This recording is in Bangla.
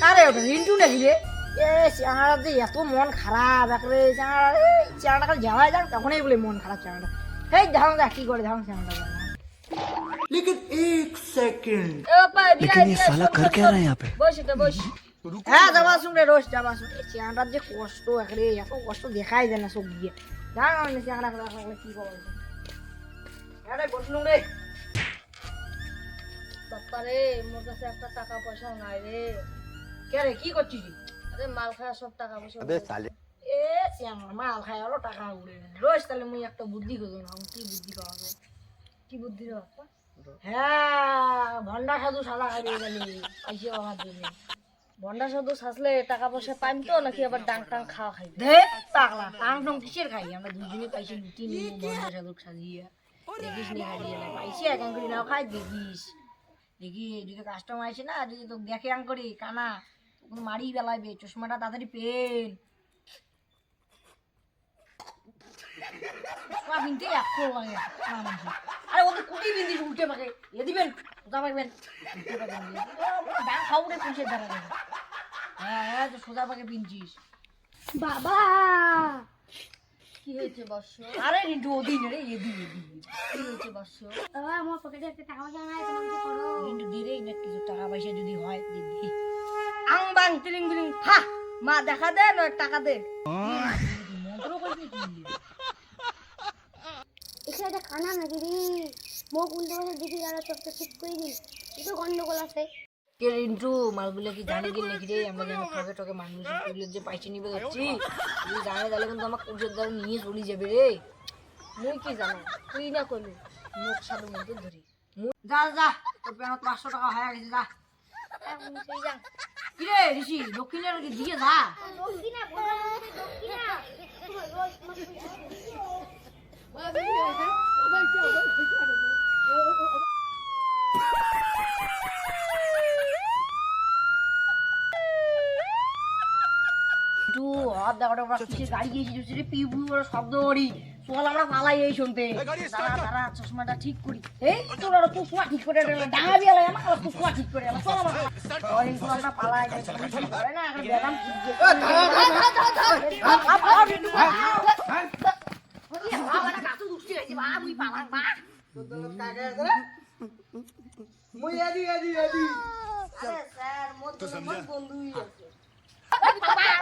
কারে ওটা রিন্টু নাকি রে এ চ্যাংড়া যে এত মন খারাপ একরে চ্যাংড়া এই চ্যাংড়া কাল যাওয়া যাক তখনই বলে মন খারাপ চ্যাংড়া এই ধাম দেখ কি করে ধাম চ্যাংড়া लेकिन एक सेकंड लेकिन ये साला कर क्या रहा है यहाँ पे বস এটা বস হ্যাঁ যাবা শুন রে রোজ যাবা শুন এই চ্যাংড়ার যে কষ্ট একরে এত কষ্ট দেখাই যায় না সব দিয়ে জান আমি চ্যাংড়া খেলা খেলা কি করবো আরে বসলুম রে বাপ্পা রে মোর কাছে একটা টাকা পয়সাও নাই রে। কে রে কি করছিস? আরে মাল খাওয়া সব টাকা পয়সা এ চ্যাংড়া মাল খাই হলো টাকা উড়ে রোজ তাহলে মুই একটা বুদ্ধি করব না কি বুদ্ধি পাওয়া যায়? কি বুদ্ধি রে বাপ্পা? হ্যাঁ ভন্ডা সাধু সাদা খাইয়ে গেলি পয়সা পাওয়ার জন্য। ভন্ডা শুধু সাজলে টাকা পয়সা পাইম তো নাকি আবার ডাং টাং খাওয়া খাই দে। পাগলা টাং টং কিসের খাই? আমরা দুজনে পয়সা লুটি নিব ভন্ডা সাধু সাজিয়ে। দেখিস নি হারিয়ে না পয়সা একান করি নাও খাই দেখিস। দেখি যদি কাস্টমার আসে না, যদি তো দেখে আং করি, কানা, তখন মারি বেলাইবে চশমাটা তাড়াতাড়ি পেন। চশমা কিনতে এক লাগে। আরে ওদের কুটি বিন্দিস উল্টে পাকে। এ দিবেন সোজা পাকবেন? ডাং খাও রে পুলিশের হ্যাঁ হ্যাঁ তো সোজা পাকে পিনছিস। বাবা! কি হয়েছে বর্ষ? আরে রিন্টু ওদিন রে এদি এদি কি হয়েছে বর্ষ? বাবা আমার পকেটে একটা টাকা পয়সা নাই তোমাকে করো। দিরে না কিছু টাকা পয়সা যদি হয় দিদি আং বাং তিলিং বিলিং ফা! মা দেখা দে না টাকা দে। মন্ত্র কানা নাকি রে মুখ উল্টে বসে দেখি গেল চোখটা ঠিক করে দিন একটু গন্ডগোল আছে। কে রিন্টু মালগুলো কি জানি কি নাকি রে? আমরা যেন ঠকে ঠকে মানুষ এগুলো যে পয়সা নিবে যাচ্ছি। যদি জানে তাহলে কিন্তু আমার কুচের দ্বারা নিয়ে চলে যাবে রে। মুই কি জানো? তুই না করলি। মুখ সাধু মধ্যে ধরি। যা যা তোর প্যানত পাঁচশো টাকা হয়ে গেছে, যা। সেই কি রে, ঋষি? দক্ষিণের দিয়ে যা। দক্ষিণা একটু হাত ওরা কিসের গাড়ি গিয়েছি পিউ পিউ শব্দ করি চল আমরা পালাই এই শুনতে দাঁড়া দাঁড়া চশমাটা ঠিক করি এই তোর আর তুই কুয়া ঠিক করে ডাঙা বিয়ে লাগে আমার কুয়া ঠিক করে দিলে চল আমরা অরিন কোন আমরা পালাই যাই করে না এখন বেদাম ঠিক দিয়ে